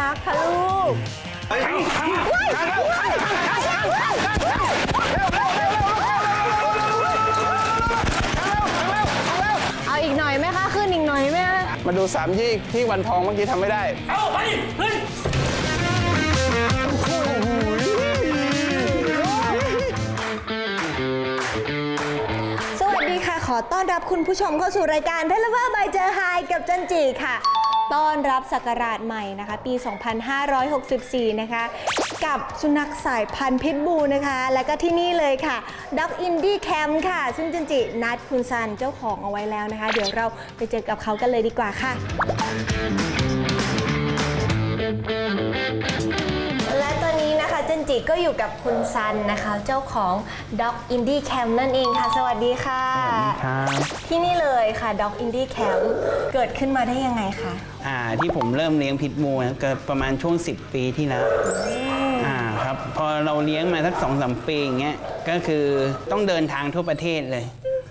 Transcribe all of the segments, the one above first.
รักค่ะลูกเอาอีกหน่อยไหมคะขึ้นอีกหน่อยไหมคะมาดูสามที่ที่วันทองเมื่อกี้ทำไม่ได้ เอาไปเฮ้ยสวัสดีค่ะ ขอต้อนรับคุณผู้ชมเข้าสู่รายการเทเลเวอร์บายเจอไฮกับจันจีค่ะ ต้อนรับศักราชใหม่นะคะ ปี 2564 นะคะ กับสุนัขสายพันธุ์พิษบูนะคะ และก็ที่นี่เลยค่ะ Dog Indie Camp ค่ะ ซึ่งจินจินัดคุณซันเจ้าของเอาไว้แล้วนะคะ เดี๋ยวเราไปเจอกับเขากันเลยดีกว่าค่ะและ จนจิก็อยู่กับคุณซันนะคะ เจ้าของ Dog Indie Camp นั่นเองค่ะ สวัสดีค่ะครับ ที่นี่เลยค่ะ Dog Indie Camp เกิดขึ้นมาได้ยังไงคะ อ่าที่ผมเริ่มเลี้ยงพิษบูนะเกิดประมาณช่วง 10 ปีที่แล้วอ่าครับพอเราเลี้ยงมาสักสองสามปีอย่างเงี้ยก็คือต้องเดินทางทั่วประเทศเลย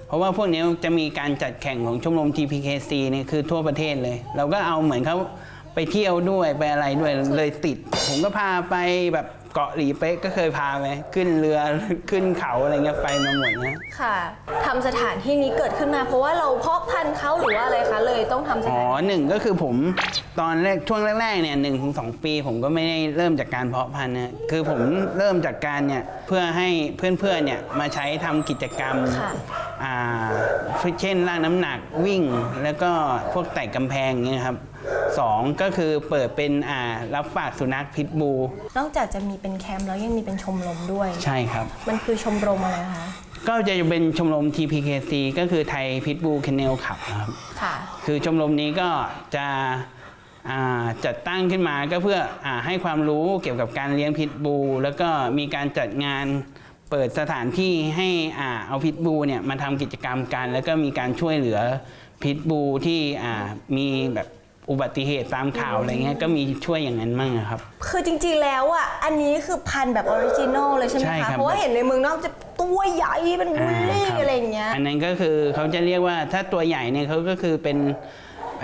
เพราะว่าพวกนี้จะมีการจัดแข่งของชมรม TPKC เนี่ยคือทั่วประเทศเลย เราก็เอาเหมือนเขาไปเที่ยวด้วยไปอะไรด้วยเลยติด ผมก็พาไปแบบ เกาะหลีเป๊ะก็เคยพาไปขึ้นเรือขึ้นเขาอะไรเงี้ยไปมาหมดนะค่ะทำสถานที่นี้เกิดขึ้นมา เพราะว่าเราเพาะพันธุ์เขาหรือว่าอะไรคะเลยต้องทำสอ๋อถานหนึ่งก็คือผมตอนแรกช่วงแรกๆเนี่ยหนึ่งถึงสองปี ผมก็ไม่ได้เริ่มจากการเพาะพันธุ์นะคือผมเริ่มจากการเนี่ยเพื่อให้เพื่อนๆเนี่ยมาใช้ทำกิจกรรม ค่ะ อ่าเช่นล่างน้ำหนักวิ่งแล้วก็พวกไต่กำแพงเงี้ยครับ สองก็คือเปิดเป็นอ่ารับฝากสุนัขพิษบูนอกจากจะมีเป็นแคมป์แล้วยังมีเป็นชมรมด้วย ใช่ครับ มันคือชมรมอะไรคะก็จะเป็นชมรม TPKC ก็คือไทยพิษบูค n เนลขับครับค่ะ คือชมรมนี้ก็จะอ่าจัดตั้งขึ้นมาก็เพื่ออาให้ความรู้เกี่ยวกับการเลี้ยงพิษบู แล้วก็มีการจัดงานเปิดสถานที่ให้อ่าเอาพิษบูเนี่ยมาทำกิจกรรมกัน แล้วก็มีการช่วยเหลือพิษบูที่อ่ามีแบบ อุบัติเหตุตามข่าวอะไรเงี้ยก็มีช่วยอย่างนั้นมั่งอะครับ คือจริงๆแล้วอะอันนี้คือพันธุ์แบบออริจินอลเลยใช่ไหมใช่ครัคะบ เพราะว่าเห็นในเมืองนอกจะตัวใหญ่เป็นบูลลี่าคบอะไรอย่างเงี้ย อันนั้นก็คือเขาจะเรียกว่าถ้าตัวใหญ่เนี่ยเขาก็คือเป็น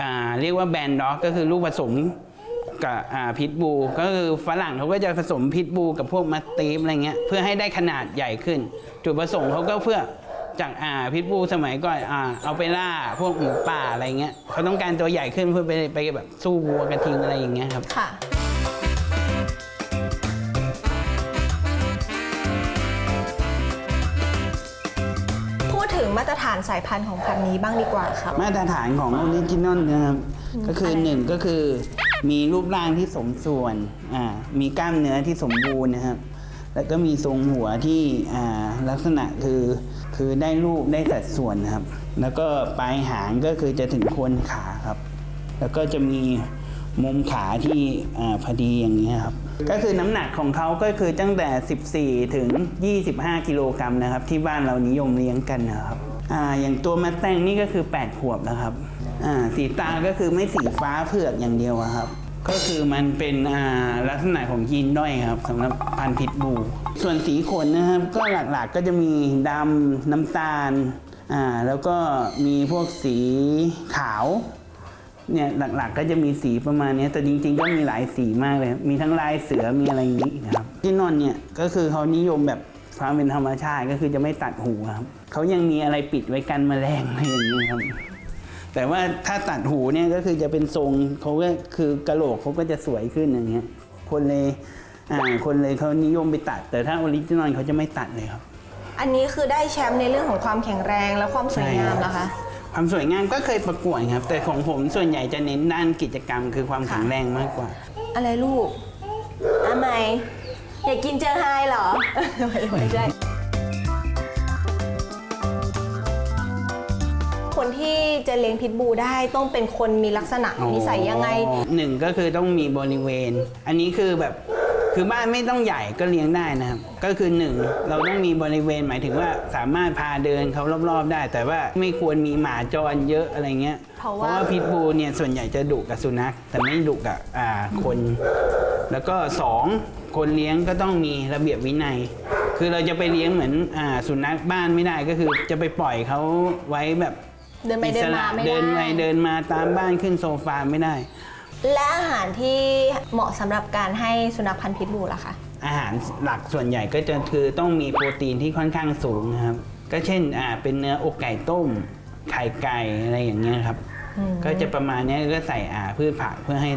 อ่าเรียกว่าแบนด็อกก็คือลูกผสมกับอ่าพิทบูก็คือฝรั่งเขาก็จะผสมพิทบูกับพวกมัตตีฟอะไรเงี้ยเพื่อให้ได้ขนาดใหญ่ขึ้น จุดประสงค์เขาก็เพื่อ จากอ่าพิทบูสมัยก่อนอ่าเอาไปล่าพวกหมูป่าอะไรเงี้ยเขาต้องการตัวใหญ่ขึ้นเพื่อไปไปแบบสู้วัวกระทิงอะไรอย่างเงี้ยครับ ค่ะ พูดถึงมาตรฐานสายพันธุ์ของพันธุ์นี้บ้างดีกว่าครับ มาตรฐานของออริจินอลนะครับก็คือหนึ่งก็คือมีรูปร่างที่สมส่วนอ่ามีกล้ามเนื้อที่สมบูรณ์นะครับ แล้วก็มีทรงหัวที่อ่าลักษณะคือ คือได้รูปได้สัดส่วนนะครับ แล้วก็ปลายหางก็คือจะถึงโคนขาครับ แล้วก็จะมีมุมขาที่อพอดีอย่างนี้ครับ ก็คือน้ำหนักของเขาก็คือตั้งแต่ 14 ถึง 25 กิโลกรัมนะครับ ที่บ้านเรานิยมเลี้ยงกันนะครับอ่าอย่างตัวมาแตงนี่ก็คือ 8 ขวบแล้วครับอ่าสีตาก็คือไม่สีฟ้าเผือกอย่างเดียวครับ ก็คือมันเป็นลักษณะของยีนด้อยครับสำหรับพันธุ์พิษบู ส่วนสีขนนะครับ ก็หลักๆก็จะมีดำน้ำตาลอ่าแล้วก็มีพวกสีขาวเนี่ยหลักๆก็จะมีสีประมาณนี้แต่จริงๆ ก็มีหลายสีมากเลย มีทั้งลายเสือมีอะไรอย่างนี้นะครับที่นอนเนี่ยก็คือเขานิยมแบบความเป็นธรรมชาติก็คือจะไม่ตัดหูครับเขายังมีอะไรปิดไว้กันแมลงอะไรอย่างนี้ครับ แต่ว่าถ้าตัดหูเนี่ยก็คือจะเป็นทรงเขาก็คือกระโหลกเขาก็จะสวยขึ้นอย่างเงี้ยคนเลยอ่าคนเลยเขานิยมไปตัด แต่ถ้าออริจินอลเขาจะไม่ตัดเลยครับ อันนี้คือได้แชมป์ในเรื่องของความแข็งแรงและความสวยงามนะคะ ความสวยงามก็เคยประกวดครับ แต่ของผมส่วนใหญ่จะเน้นด้านกิจกรรม คือความแข็งแรงมากกว่า อะไรลูกทำไมอยากกินเจอไฮเหรอ ไม่ใช่ คนที่จะเลี้ยงพิษบูได้ต้องเป็นคนมีลักษณะนิสัยยังไงอ๋อหนึ่งก็คือต้องมีบริเวณ อันนี้คือแบบคือบ้านไม่ต้องใหญ่ก็เลี้ยงได้นะครับ ก็คือหนึ่งเราต้องมีบริเวณหมายถึงว่าสามารถพาเดินเขารอบๆได้ แต่ว่าไม่ควรมีหมาจรเยอะอะไรเงี้ยเพราะว่าพิษบูเนี่ยส่วนใหญ่จะดุกับสุนัข แต่ไม่ดุกับอ่าคน แล้วก็สองคนเลี้ยงก็ต้องมีระเบียบวินัย คือเราจะไปเลี้ยงเหมือนอ่าสุนัขบ้านไม่ได้ก็คือจะไปปล่อยเขาไว้แบบ เดินไปเดินมาไม่ได้ เดินไปเดินมาตามบ้านขึ้นโซฟาไม่ได้ และอาหารที่เหมาะสำหรับการให้สุนัขพันธุ์พิษบูล่ะคะ อาหารหลักส่วนใหญ่ก็จะคือต้องมีโปรตีนที่ค่อนข้างสูงนะครับ ก็เช่นอ่าเป็นเนื้ออกไก่ต้ม ไข่ไก่อะไรอย่างเงี้ยครับ ก็จะประมาณเนี้ยก็ใส่อ่าพืชผักเพื่อให้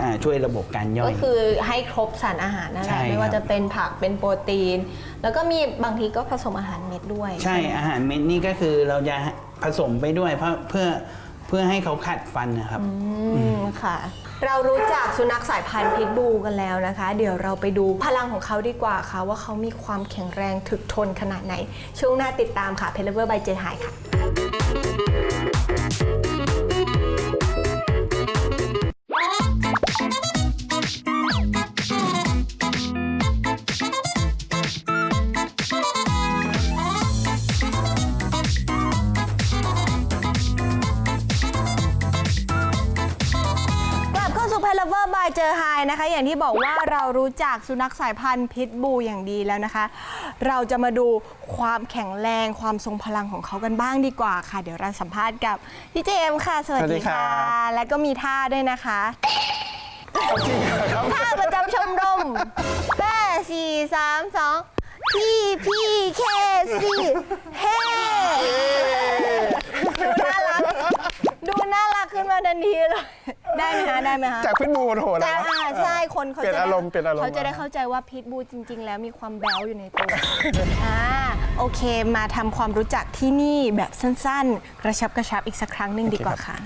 อ่าช่วยระบบการย่อก็ย คือให้ครบสารอาหารนั่นแหใช่ละครับไม่ว่าจะเป็นผักเป็นโปรตีน แล้วก็มีบางทีก็ผสมอาหารเม็ดด้วยใช่ไหมอาหารเม็ดนี่ก็คือเราจะ ผสมไปด้วยเพื่อเพื่อเพื่อให้เขาขัดฟันนะครับ อืมค่ะ เรารู้จักสุนัขสายพันธุ์พิษบูกันแล้วนะคะ เดี๋ยวเราไปดูพลังของเขาดีกว่าค่ะ ว่าเขามีความแข็งแรงถึกทนขนาดไหน ช่วงหน้าติดตามค่ะเพลเวอร์บายเจหายค่ะ เข้าสู่ p a l o v e r by เจอไฮนะคะ อย่างที่บอกว่าเรารู้จักสุนัขสายพันธุ์พิษบูอย่างดีแล้วนะคะ เราจะมาดูความแข็งแรงความทรงพลังของเขากันบ้างดีกว่าค่ะ เดี๋ยวเราสัมภาษณ์กับพี่เจมส์ค่ะ สวัสสวัสดีดีครัค่ะบและก็มีท่าด้วยนะคะท่าประจำชมรมแม่สี่สามสองพี่พี่เคสี่เฮ้ดูน่ารัก ดูน่ารักขึ้นมาทันทีเลย ได้ไหมคะได้ไหมคะจากพิษบูโหดแต่แล้วอ่าใช่คนเขาเปลี่ยนจะได้อารมณ์เปลี่ยนอารมณ์เขาจะได้เข้าใจว่าพิทบูจริง ๆ แล้วมีความแบ๊วอยู่ในตัวอ่าโอเคมาทำความรู้จักที่นี่แบบสั้นๆ กระชับกระชับอีกสักครั้งหนึ่งดีกว่าค่ะ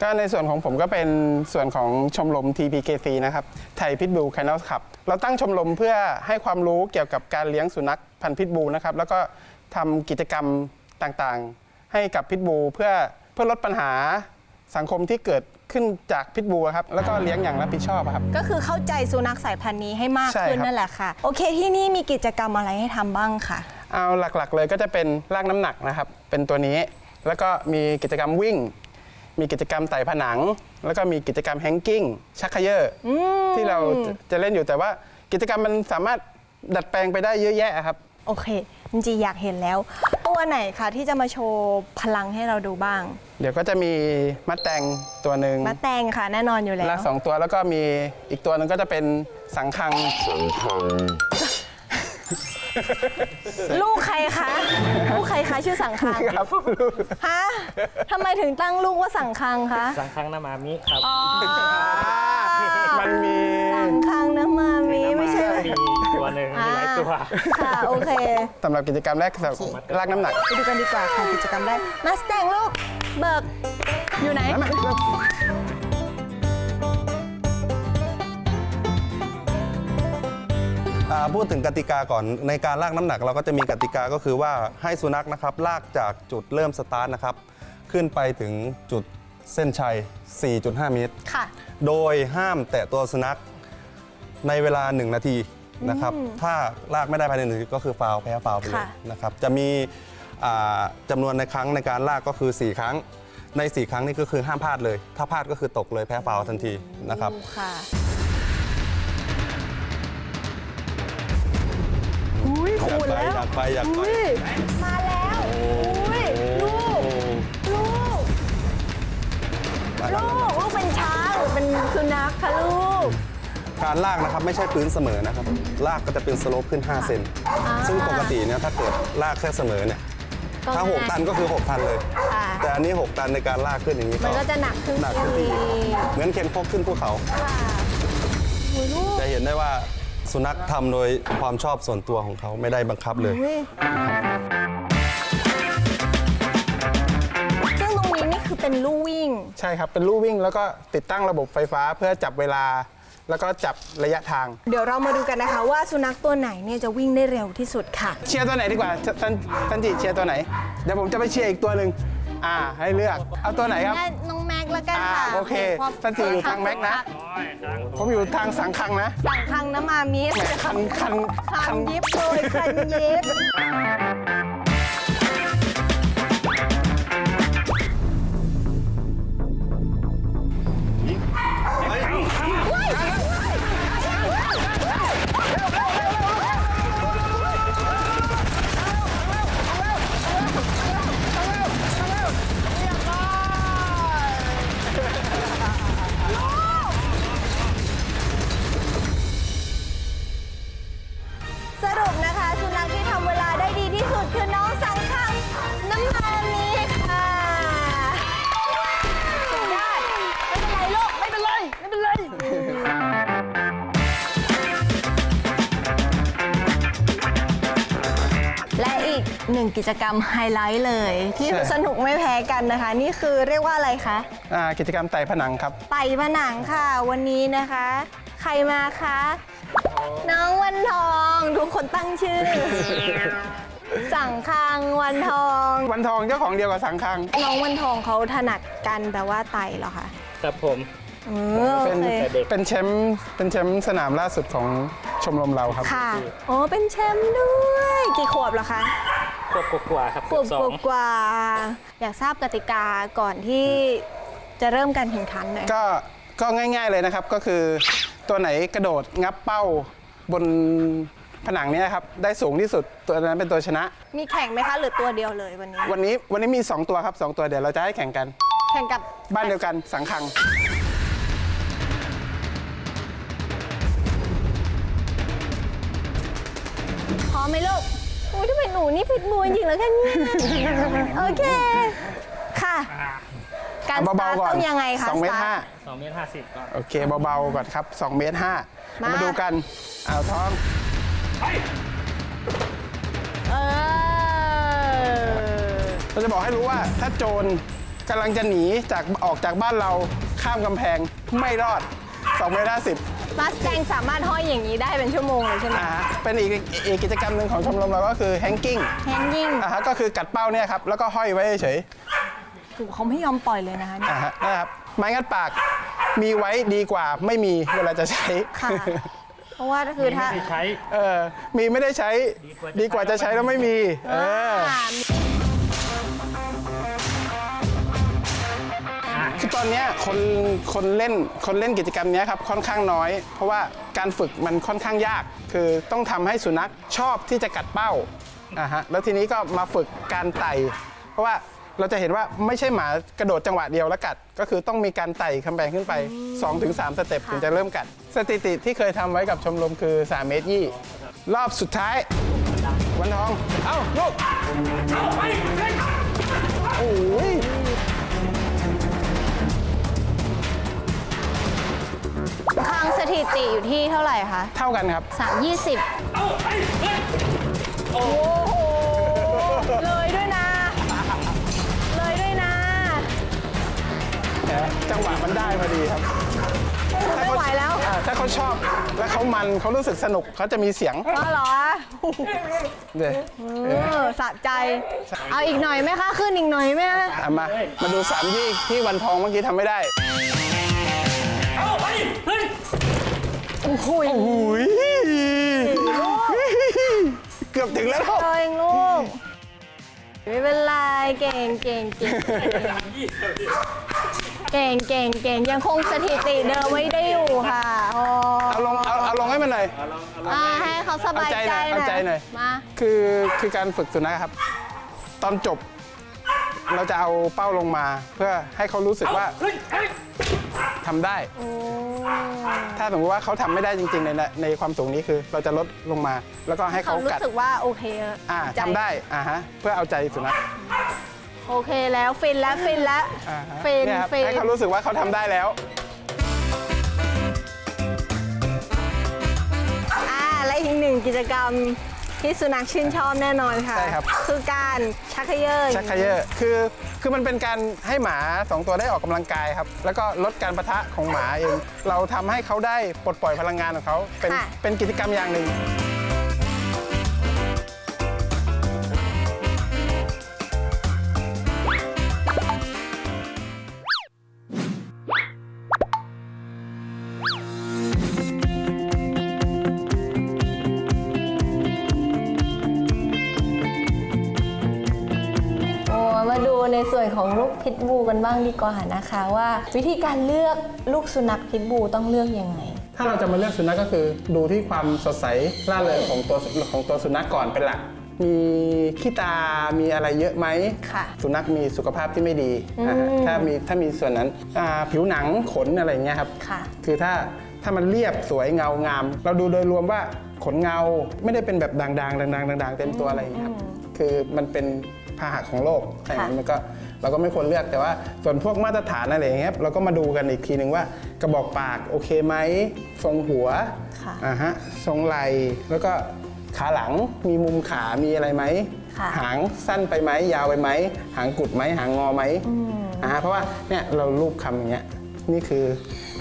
ก็ในส่วนของผมก็เป็นส่วนของชมรม TPKC นะครับไทยพิทบู Kennel Club เราตั้งชมรมเพื่อให้ความรู้เกี่ยวกับการเลี้ยงสุนัขพันธุ์พิทบูนะครับ แล้วก็ทำกิจกรรมต่างๆ ให้กับพิทบูเพื่อ เพื่อลดปัญหาสังคมที่เกิดขึ้นจากพิทบูครับ แล้วก็เลี้ยงอย่างรับผิดชอบครับ ก็คือเข้าใจสุนัขสายพันธุ์นี้ให้มากใช่ขึ้นครับนั่นแหละค่ะ โอเคที่นี่มีกิจกรรมอะไรให้ทำบ้างค่ะ เอาหลักๆเลยก็จะเป็นลากน้ำหนักนะครับ เป็นตัวนี้ แล้วก็มีกิจกรรมวิ่ง มีกิจกรรมไต่ผนัง แล้วก็มีกิจกรรมแฮงกิ้งชักเขยอที่เราจะจะเล่นอยู่แต่ว่ากิจกรรมมันสามารถดัดแปลงไปได้เยอะแยะครับ โอเค จริงๆอยากเห็นแล้ว ตัวไหนคะที่จะมาโชว์พลังให้เราดูบ้างเดี๋ยวก็จะมีมัดแตงตัวหนึ่งมาแตงค่ะ แน่นอนอยู่แล้วลากสองตัวแล้วก็มีอีกตัวหนึงก็จะเป็นสังคัง ลูกใครคะ ลูกใครคะชื่อสังคังครับฮะทำไมถึงตั้งลูกว่าสังคังคะ สังคังนามามิครับอ๋อมันมี ม่ใช่มีตัวหนึ่งมีหลายตัว ค่ะ โอเค สำหรับกิจกรรมแรกสำหรับลากน้ำหนักไปดูกันดีกว่าค่ะกิจกรรมแรกมาสแตงลูก เบิก อยู่ไหน น้ำหนักอ่าพูดถึงกติกาก่อนในการลากน้ำหนักเราก็จะมีกติกาก็คือว่าให้สุนัขนะครับลากจากจุดเริ่มสตาร์ทนะครับ ขึ้นไปถึงจุดเส้นชัย 4.5 เมตร ค่ะ โดยห้ามแตะตัวสุนัขในเวลา 1 นาที นะครับ ถ้าลากไม่ได้ภายในหนึ่งนาทีก็คือฟาวล์แพ้ฟาวล์ไปเลยค่ะ นะครับ จะมีอ่าจำนวนในครั้งในการลากก็คือ 4 ครั้ง ใน 4 ครั้งนี่ก็คือห้ามพลาดเลย ถ้าพลาดก็คือตกเลยแพ้ฟาวล์ทันทีนะครับดูค่ะ อุ้ยอยากคูณไปแล้วอยากไปอยากไป อุ้ยมาแล้วอุ้ยลูก ลูก ลูก ลูกเป็นช้างหรือเป็นสุนัขคะลูก การลากนะครับไม่ใช่พื้นเสมอนะครับ ลากก็จะเป็นสโลปขึ้น 5 เซน ซึ่งปกติเนี่ยถ้าเกิดลากแค่เสมอเนี่ยก็ถ้า 6 ตันก็คือ 6 ตันเลย ค่ะแต่อันนี้ 6 ตันในการลากขึ้นอย่างนี้มันก็จะหนักขึ้นหนักขึ้นไปอีอีกกเหมือนเข็นพกขึ้นภูเขา โอ้ยลูกจะเห็นได้ว่าสุนัขทำโดยความชอบส่วนตัวของเขาไม่ได้บังคับเลย อุ้ยซึ่งตรงนี้นี่คือเป็นลู่วิ่ง ใช่ครับ เป็นลู่วิ่งแล้วก็ติดตั้งระบบไฟฟ้าเพื่อจับเวลา แล้วก็จับระยะทาง เดี๋ยวเรามาดูกันนะคะ ว่าสุนัขตัวไหนเนี่ยจะวิ่งได้เร็วที่สุดค่ะ เชียร์ตัวไหนดีกว่าตันตันจิเชียร์ตัวไหน เดี๋ยวผมจะไปเชียร์อีกตัวหนึ่งอ่า ให้เลือก เอาตัวไหนครับได้น้องแม็กซ์ละกันอ่าค่ะโอเคพราะท่านจีอยู่ทางแม็กซ์นะ ผมอยู่ทางสังคังนะสั่งคังนะมามิ แหมคันคันคันยิบเลยคันยิบ กิจกรรมไฮไลท์เลย ที่ใช่ สนุกไม่แพ้กันนะคะ นี่คือเรียกว่าอะไรคะอ่ากิจกรรมไต่ผนังครับ ไต่ผนังค่ะ วันนี้นะคะ ใครมาคะน้องวันทองทุกคนตั้งชื่อ สั่งคังวันทอง วันทองเจ้าของเดียวกับสังคัง น้องวันทองเขาถนัดกันแบบว่าไต่เหรอคะครับผม เออโอเป็นเคแต่เด็ก เป็นแชมป์เป็นแชมป์สนามล่าสุดของชมรมเราครับ ค่ะ โอ้เป็นแชมป์ด้วย กี่ขวบเหรอคะ ควบกว่าๆครับขเกืวอบบสอกงว่าๆอยากทราบกติกาก่อนที่จะเริ่มการแข่งขันหน่อยก็ก็ง่าย ๆเลยนะครับก็คือตัวไหนกระโดดงับเป้าบนผนังเนี้ครับได้สูงที่สุดตัวนั้นเป็นตัวชนะ มีแข่งไหมคะหรือตัวเดียวเลยวันนี้ วันนี้วันนี้มี 2 ตัวครับ 2 ตัวเดี๋ยวเราจะให้แข่งกัน แข่งกับบ้านเดียวกันสังคัง พร้อมไหมลูกโอ้ ยถ้าเป็นหนูนี่ผิดมูจริงๆแล้วแค่นี้โอเค ค่ะ การสเบาตาร์ทๆก่อนต้องยังไงคะ2เมตรสตาห้าร์ทสองเมตรห้าสิบก่อนโอเคเบาๆก่อนครับ2เมตรห้ามา มาดูกันเอาท้องเออ เราจะบอกให้รู้ว่าถ้าโจรกำลังจะหนีจากออกจากบ้านเราข้ามกำแพงไม่รอด2เมตรห้าสิบ มาสแตงสามารถห้อยอย่างนี้ได้เป็นชั่วโมงเลยใช่ไหมอ่าฮะเป็นอีกอีกกิจกรรมหนึ่งของชมรมเราก็คือแฮงกิ้งแฮงยิ่งอ่าฮะก็คือกัดเป้าเนี่ยครับแล้วก็ห้อยไว้เฉยถูกเขาไม่ยอมปล่อยเลยนะคะๆอ่าฮะนะครับไม้งัดปากมีไว้ดีกว่าไม่มีเวลาจะใช้ ค่ะ เพราะว่าก็คือถ้า ไม่ได้ใช้ เออมีไม่ได้ใช้ดีกว่าจะใช้แล้วไม่มี เอออ่าคือ อนนี้คนคนเล่นคนเล่นกิจกรรมนี้ครับค่อนข้างน้อย เพราะว่าการฝึกมันค่อนข้างยาก คือต้องทำให้สุนัขชอบที่จะกัดเป้าอ่าฮะแล้วทีนี้ก็มาฝึกการไต่เพราะว่าเราจะเห็นว่าไม่ใช่หมากระโดดจังหวะเดียวแล้วกัด ก็คือต้องมีการไต่คำแบงขึ้นไป 2-3 สเต็ปถึงจะเริ่มกัด สถิติที่เคยทำไว้กับชมรมคือ 3 เมตรยี่รอบสุดท้าย วันทอง เอ้า ลูกโอ้ย ทางสถิติอยู่ที่เท่าไหร่คะเท่ากันครับสามยี่สิบโอ้โห เลยด้วยนะ เลยด้วยนะจังหวะมันได้พอดีครับไม่ไหวแล้ว อ่าถ้าเขาชอบและเขามันเขารู้สึกสนุกเขาจะมีเสียงก็เหรอเดี๋ยวเออสะใจ เอาอีกหน่อยไหมคะ ขึ้นอีกหน่อยไหมคะอะมามาดูสามยี่ที่วันทองเมื่อกี้ทำไม่ได้ โอ้โหอุ้ยเกือบถึงแล้วลูก ตัวเองลูก ไม่เป็นไรเก่งเก่งเก่งเก่งเก่งเก่งยังคงสถิติเดิมไว้ได้อยู่ค่ะโอ้เอาลงเอาเอาลงให้มันหน่อย อ่าให้เขาสบายใจเอาใจหน่อย มาคือคือการฝึกสุนัขครับ ตอนจบ เราจะเอาเป้าลงมา เพื่อให้เขารู้สึกว่า ทำได้โอ้ถ้าสมมติว่าเขาทำไม่ได้จริง ๆ ในในความสูงนี้คือ เราจะลดลงมา แล้วก็ให้เขาเขารู้กัดสึกว่าโอเคอ่าใจทำได้อ่าฮะเพื่อเอาใจสุนัขโอเคแล้วฟินแล้วฟินแล้วอ่าฮะฟินเยครับฟินให้เขารู้สึกว่าเขาทำได้แล้วอ่าและอีกหนึ่งกิจกรรม ที่สุนัขชื่นชอบแน่นอนค่ะ ใช่ครับ คือการชักเขย่อชักเขยอคือคือมันเป็นการให้หมาสองตัวได้ออกกำลังกายครับ แล้วก็ลดการประทะของหมาเอง เราทำให้เขาได้ปลดปล่อยพลังงานของเขาเป็นเป็นกิจกรรมอย่างหนึ่ง ของลูกพิทบูกันบ้างดีกว่านะคะ ว่า วิธีการเลือกลูกสุนัขพิทบูต้องเลือกยังไง ถ้าเราจะมาเลือกสุนัขก็คือดูที่ความสดใสร่าเริงของตัวของตัวสุนัขก่อนเป็นหลักมีขี้ตา มีอะไรเยอะไหมค่ะสุนัขมีสุขภาพที่ไม่ดีนะฮะถ้ามีถ้ามีส่วนนั้นอ่าผิวหนังขนอะไรอย่างเงี้ยครับค่ะคือถ้าถ้ามันเรียบสวยเงางาม เราดูโดยรวมว่าขนเงาไม่ได้เป็นแบบด่างๆด่างๆด่างๆเต็มตัวอะไรอย่างเงี้ยครับ คือมันเป็นพาหะของโลกถ้าอย่างนั้นมันก็ เราก็ไม่ควรเลือกแต่ว่า ส่วนพวกมาตรฐานอะไรอย่างเงี้ยเราก็มาดูกันอีกทีหนึ่งว่ากระบอกปากโอเคไหมทรงหัวค่ะอ่าฮะทรงไหล่แล้วก็ขาหลังมีมุมขามีอะไรไหมค่ะ หางสั้นไปไหมยาวไปไหมหางกุดไหมหางงอไหมอ่าเพราะว่าเนี่ยเรารูปคำอย่างเงี้ยนี่คือ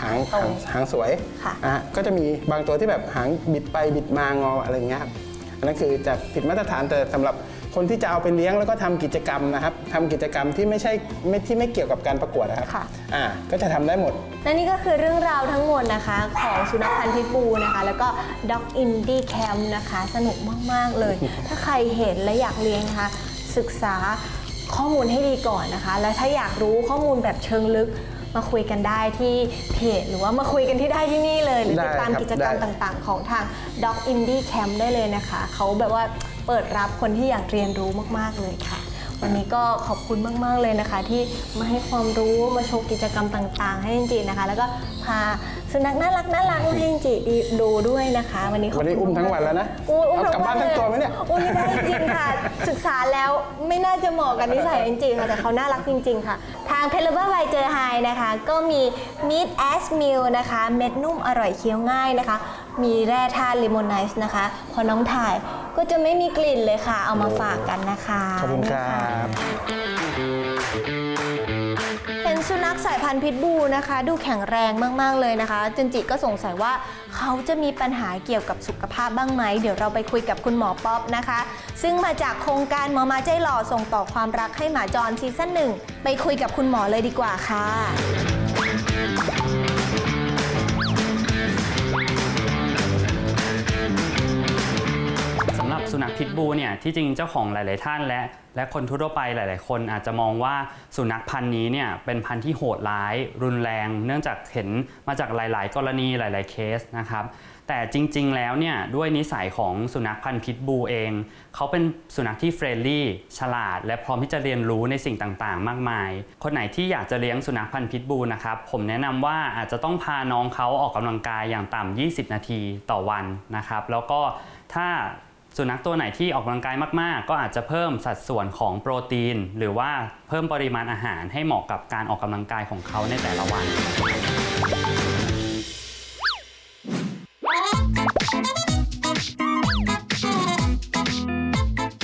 หางตรงหางหางสวยค่ะ อ่าก็จะมีบางตัวที่แบบหางบิดไปบิดมางออะไรเงี้ยครับอันนั้นคือจะผิดมาตรฐานแต่สำหรับ คนที่จะเอาไปเลี้ยงแล้วก็ทำกิจกรรมนะครับทำกิจกรรมที่ไม่ใช่ไม่ที่ไม่เกี่ยวกับการประกวดนะครับค่ะ อ่าก็จะทำได้หมด และนี่ก็คือเรื่องราวทั้งหมดนะคะ ของสุนัขพันธุ์พิษบูนะคะ แล้วก็ Dog Indie Camp นะคะ สนุกมาก ๆ เลย ถ้าใครเห็นและอยากเลี้ยงนะคะ ศึกษาข้อมูลให้ดีก่อนนะคะ แล้วถ้าอยากรู้ข้อมูลแบบเชิงลึกมาคุยกันได้ที่เพจหรือว่ามาคุยกันที่ได้ที่นี่เลย หรือติดตามได้ครับกิจกรรมได้ ต่างๆ ของทาง Dog Indie Camp ได้เลยนะคะ เขาแบบว่า เปิดรับคนที่อยากเรียนรู้มาก ๆ เลยค่ะ วันนี้ก็ขอบคุณมาก ๆ เลยนะคะ ที่มาให้ความรู้มาโชว์กิจกรรมต่าง ๆ ให้จินจีนะคะ แล้วก็พาสุนัขน่ารักน่ารักมาให้จินจีดูด้วยนะคะ วันนี้ขอบวันนี้คุณอุ้มทั้งวันแล้วนะอุ้มอุ้มเอากลับบ้านทั้งตัวไหมเนี่ย อุ้มไม่ได้จริงๆค่ะ ศึกษาแล้วไม่น่าจะเหมาะกับนิสัยจินจีค่ะแต่เขาน่ารักจริง ๆ ค่ะ ทางเพลเบอร์ไวเจอไฮนะคะ ก็มี Meat as Meal นะคะ เม็ดนุ่มอร่อยเคี้ยวง่ายนะคะ มีแร่ธาตุลิโมไนซ์นะคะ พอน้องถ่าย ก็จะไม่มีกลิ่นเลยค่ะ เอามาฝากกันนะคะขอบคุณครันี่ะ บ เป็นสุนัขสายพันธุ์พิษบูนะคะ ดูแข็งแรงมากๆเลยนะคะ จันจิก็สงสัยว่าเขาจะมีปัญหาเกี่ยวกับสุขภาพบ้างไหม เดี๋ยวเราไปคุยกับคุณหมอป๊อปนะคะ ซึ่งมาจากโครงการหมอมาใจหล่อส่งต่อความรักให้หมาจรซีซั่นหนึ่งไปคุยกับคุณหมอเลยดีกว่าค่ะ สุนัขพิษบูเนี่ยที่จริงเจ้าของหลาย ๆ ท่านและและคนทั่วไปหลาย ๆ คนอาจจะมองว่าสุนัขพันธุ์นี้เนี่ยเป็นพันธุ์ที่โหดร้าย รุนแรง เนื่องจากเห็นมาจากหลาย ๆ กรณีหลาย ๆ เคสนะครับแต่จริง ๆ แล้วเนี่ยด้วยนิสัยของสุนัขพันธุ์พิษบูเอง เขาเป็นสุนัขที่เฟรนลี่ ฉลาด และพร้อมที่จะเรียนรู้ในสิ่งต่าง ๆ มากมาย คนไหนที่อยากจะเลี้ยงสุนัขพันธุ์พิษบูนะครับผมแนะนำว่าอาจจะต้องพาน้องเขาออกกำลังกายอย่างต่ำ20 นาทีต่อวันนะครับแล้วก็ถ้า สุนัขตัวไหนที่ออกกำลังกายมาก ๆ ก็อาจจะเพิ่มสัดส่วนของโปรตีน หรือว่าเพิ่มปริมาณอาหารให้เหมาะกับการออกกำลังกายของเขาในแต่ละวัน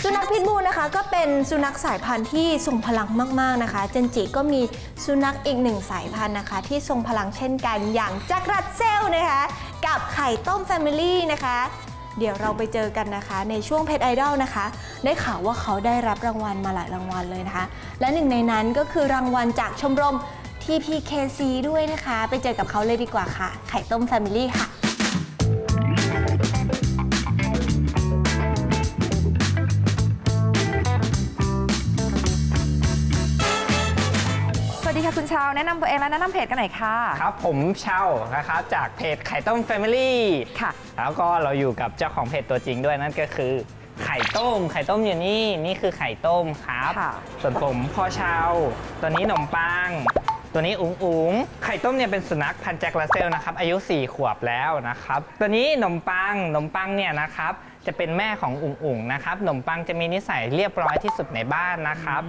สุนัขพิษบูนะคะก็เป็นสุนัขสายพันธุ์ที่ทรงพลังมาก ๆนะคะ เจนจิก็มีสุนัขอีกหนึ่งสายพันธุ์นะคะ ที่ทรงพลังเช่นกันอย่างจักรัดเซลนะคะ กับไข่ต้มแฟมิลี่นะคะ เดี๋ยวเราไปเจอกันนะคะ ในช่วงเพจไอดอลนะคะ ได้ข่าวว่าเขาได้รับรางวัลมาหลายรางวัลเลยนะคะ และหนึ่งในนั้นก็คือรางวัลจากชมรม TPKC ด้วยนะคะ ไปเจอกับเขาเลยดีกว่าค่ะ ไข่ต้มแฟมิลี่ค่ะาว แนะนำตัวเองและแนะนำเพจกันหน่อยค่ะ ครับผมเช่านะครับจากเพจไข่ต้ม Family ค่ะ แล้วก็เราอยู่กับเจ้าของเพจตัวจริงด้วยนั่นก็คือ ไข่ต้ม ไข่ต้มอยู่นี่นี่คือไข่ต้มครับ ค่ะ ส่วนผมพ่อเช่าตัวนี้ขนมปัง ตัวนี้อุ๋งอุ๋งไข่ต้มเนี่ยเป็นสุนัขพันธุ์แจ็คลาเซลนะครับอายุ 4 ขวบแล้วนะครับ ตัวนี้ขนมปังขนมปังเนี่ยนะครับ จะเป็นแม่ของอุ๋งอุ๋งนะครับขนมปังจะมีนิสัยเรียบร้อยที่สุดในบ้านนะครับ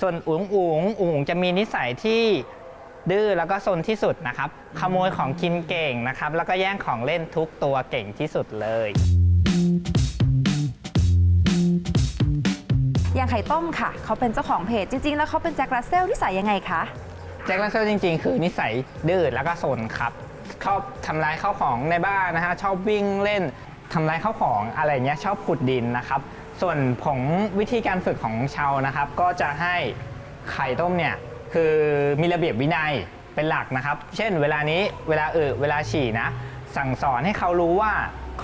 ส่วนอุ๋งอุ๋งอุ๋งอุ๋งจะมีนิสัยที่ดื้อแล้วก็ซนที่สุดนะครับ ขโมยของกินเก่งนะครับ แล้วก็แย่งของเล่นทุกตัวเก่งที่สุดเลย อย่างไข่ต้มค่ะ เขาเป็นเจ้าของเพจจริง ๆ แล้วเขาเป็นแจ็ครัสเซลที่ใส่ยังไงคะ แจ็คลาเซลจริง ๆ คือนิสัยดื้อแล้วก็ซนครับ ชอบทำลายข้าวของในบ้านนะฮะ ชอบวิ่งเล่น ทำลายข้าวของอะไรเงี้ยชอบขุดดินนะครับ ส่วนของวิธีการฝึกของชาวนะครับ ก็จะให้ไข่ต้มเนี่ยคือมีระเบียบวินัยเป็นหลักนะครับ เช่น เวลานี้เวลาเออเวลาฉี่นะ สั่งสอนให้เขารู้ว่า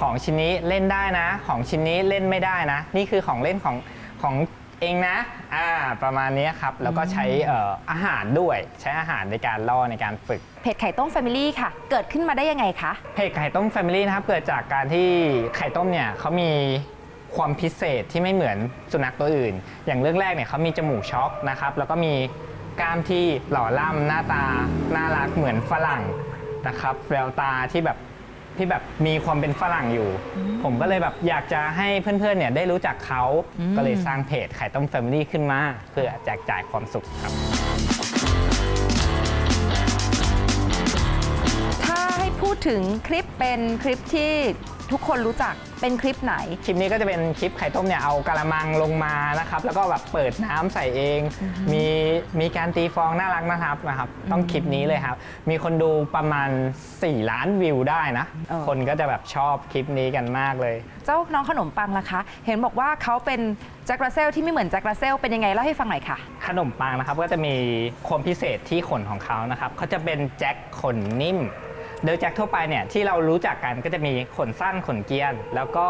ของชิ้นนี้เล่นได้นะ ของชิ้นนี้เล่นไม่ได้นะ นี่คือของเล่นของของ เองนะอ่าประมาณนี้ครับ แล้วก็ใช้เอ่ออาหารด้วยใช้อาหารในการล่อในการฝึก เพจไข่ต้มแฟมิลี่ค่ะ เกิดขึ้นมาได้ยังไงคะ เพจไข่ต้ม Family นะครับเกิดจากการที่ไข่ต้มเนี่ยเขามีความพิเศษที่ไม่เหมือนสุนัขตัวอื่น อย่างเรื่องแรกเนี่ยเขามีจมูกช็อคนะครับแล้วก็มีกล้ามที่หล่อล่ำหน้าตาน่ารักเหมือนฝรั่งนะครับแววตาที่แบบ ที่แบบมีความเป็นฝรั่งอยู่ ผมก็เลยแบบอยากจะให้เพื่อนๆเนี่ยได้รู้จักเขาก็เลยสร้างเพจไข่ต้ม Family ขึ้นมา เพื่อแจกจ่ายความสุขครับ ถ้าให้พูดถึงคลิปเป็นคลิปที่ ทุกคนรู้จักเป็นคลิปไหน คลิปนี้ก็จะเป็นคลิปไข่ต้มเนี่ยเอากระมังลงมานะครับ แล้วก็แบบเปิดน้ำใส่เอง มีมีการตีฟองน่ารักนะครับนะครับ ต้องคลิปนี้เลยครับ มีคนดูประมาณ 4 ล้านวิวได้นะ เออ คนก็จะแบบชอบคลิปนี้กันมากเลย เจ้าน้องขนมปังล่ะคะ เห็นบอกว่าเขาเป็นแจ็คราเซลที่ไม่เหมือนแจ็คราเซลเป็นยังไงเล่าให้ฟังหน่อยค่ะ ขนมปังนะครับก็จะมีความพิเศษที่ขนของเขานะครับเขาจะเป็นแจ็คขนนิ่ม โดยแจ็คทั่วไปเนี่ยที่เรารู้จักกันก็จะมีขนสั้นขนเกียน แล้วก็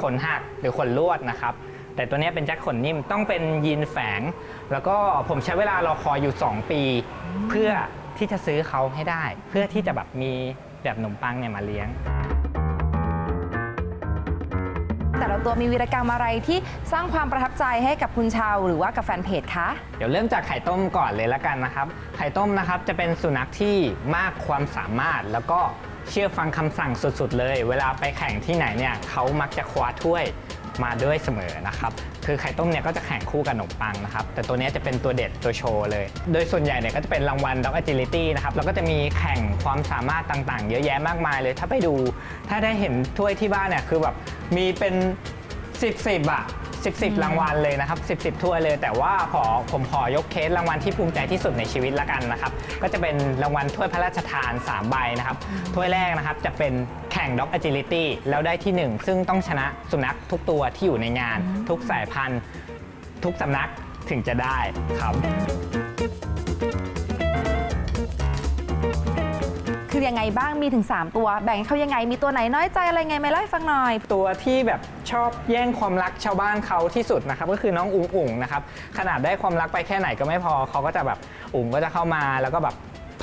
ขนหักหรือขนลวดนะครับแต่ตัวนี้เป็นแจ็คขนนิ่มต้องเป็นยีนแฝง แล้วก็ผมใช้เวลารอคอยอยู่ 2 ปี เพื่อที่จะซื้อเขาให้ได้ เพื่อที่จะแบบมีแบบขนมปังเนี่ยมาเลี้ยง แต่ละตัวมีวีรกรรมอะไรที่สร้างความประทับใจให้กับคุณชาวหรือว่ากับแฟนเพจคะเดี๋ยวเริ่มจากไข่ต้มก่อนเลยละกันนะครับ ไข่ต้มนะครับจะเป็นสุนัขที่มากความสามารถแล้วก็เชื่อฟังคำสั่งสุดๆ เลย เวลาไปแข่งที่ไหนเนี่ยเขามักจะคว้าถ้วย มาด้วยเสมอนะครับคือไข่ต้มเนี่ยก็จะแข่งคู่กับขนมปังนะครับแต่ตัวเนี้ยจะเป็นตัวเด็ดตัวโชว์เลย โดยส่วนใหญ่เนี่ยก็จะเป็นรางวัล Dog Agility นะครับแล้วก็จะมีแข่งความสามารถต่างๆ เยอะแยะมากมายเลย ถ้าไปดู ถ้าได้เห็นถ้วยที่บ้านเนี่ยคือแบบมีเป็น10 10อะ 10 10รางวัลเลยนะครับ10 10ถ้วยเลย แต่ว่าขอผมขอยกเคสรางวัลที่ภูมิใจที่สุดในชีวิตละกันนะครับก็จะเป็นรางวัลถ้วยพระราชทาน3ใบนะครับถ้วยแรกนะครับจะเป็นแข่ง Dog Agility แล้วได้ที่ 1 ซึ่งต้องชนะสุนัขทุกตัวที่อยู่ในงาน ทุกสายพันธุ์ ทุกสำนักถึงจะได้ครับ คือยังไงบ้างมีถึง 3 ตัว แบ่งให้เขายังไงมีตัวไหนน้อยใจอะไรไงไหมเล่าให้ฟังหน่อย ตัวที่แบบชอบแย่งความรักชาวบ้านเขาที่สุดนะครับก็คือน้องอุ๋งอุ๋งนะครับขนาดได้ความรักไปแค่ไหนก็ไม่พอเขาก็จะแบบอุ๋งก็จะเข้ามาแล้วก็แบบ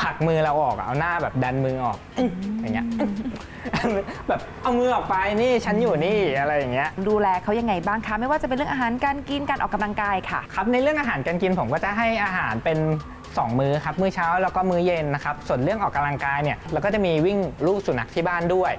ผลักมือเราออกอะเอาหน้าแบบดันมือออกอื้ออย่างเงี้ย แบบเอามือออกไปนี่ฉันอยู่นี่อะไรอย่างเงี้ย ดูแลเขายังไงบ้างคะ ไม่ว่าจะเป็นเรื่องอาหารการกินการออกกำลังกายค่ะ ครับในเรื่องอาหารการกินผมก็จะให้อาหารเป็น 2 มื้อครับ มื้อเช้าแล้วก็มื้อเย็นนะครับ ส่วนเรื่องออกกำลังกายเนี่ยเราก็จะมีวิ่งลูกสุนัขที่บ้านด้วย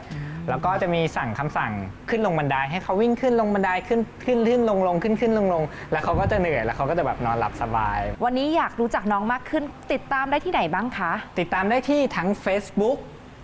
แล้วก็จะมีสั่งคำสั่งขึ้นลงบันไดให้เขาวิ่งขึ้นลงบันไดขึ้นขึ้นขึ้นลงลงขึ้นขึ้นลงลงแล้วเขาก็จะเหนื่อยแล้วเขาก็จะแบบนอนหลับสบาย วันนี้อยากรู้จักน้องมากขึ้น ติดตามได้ที่ไหนบ้างคะ ติดตามได้ที่ทั้ง Facebook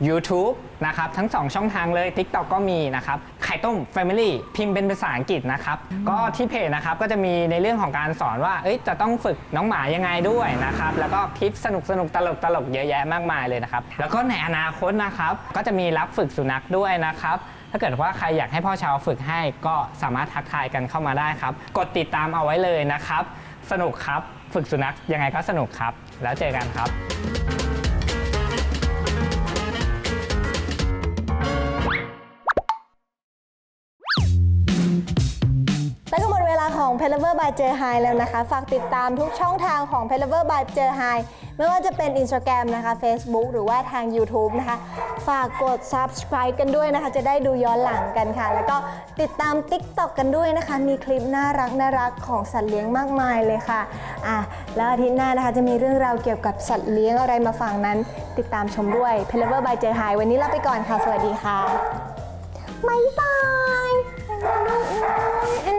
YouTube นะครับทั้ง 2 ช่องทางเลย TikTok ก็มีนะครับไข่ต้ม Family พิมพ์เป็นภาษาอังกฤษนะครับก็ที่เพจนะครับก็จะมีในเรื่องของการสอนว่าเอ้ยจะต้องฝึกน้องหมายังไงด้วยนะครับแล้วก็คลิปสนุกสนุกตลกตลกเยอะแยะมากมายเลยนะครับแล้วก็ในอนาคตนะครับก็จะมีรับฝึกสุนัขด้วยนะครับถ้าเกิดว่าใครอยากให้พ่อชาวฝึกให้ก็สามารถทักทายกันเข้ามาได้ครับ กดติดตามเอาไว้เลยนะครับ สนุกครับ ฝึกสุนัขยังไงก็สนุกครับ แล้วเจอกันครับ l o v e r by เจอ High แล้วนะคะ ฝากติดตามทุกช่องทางของ p e l o v e r by เจอ High ไม่ว่าจะเป็น Instagram นะคะ Facebook หรือว่าทาง YouTube นะคะ ฝากกด subscribe กันด้วยนะคะ จะได้ดูย้อนหลังกันค่ะ แล้วก็ติดตาม TikTok กันด้วยนะคะ มีคลิปน่ารักน่ารักของสัตว์เลี้ยงมากมายเลยค่ะอะ แล้วอาทิตย์หน้านะคะจะมีเรื่องราวเกี่ยวกับสัตว์เลี้ยงอะไรมาฟังนั้น ติดตามชมด้วย p e l o v e r by เจอ High วันนี้ลาไปก่อนค่ะ สวัสดีค่ะบ๊ายบาย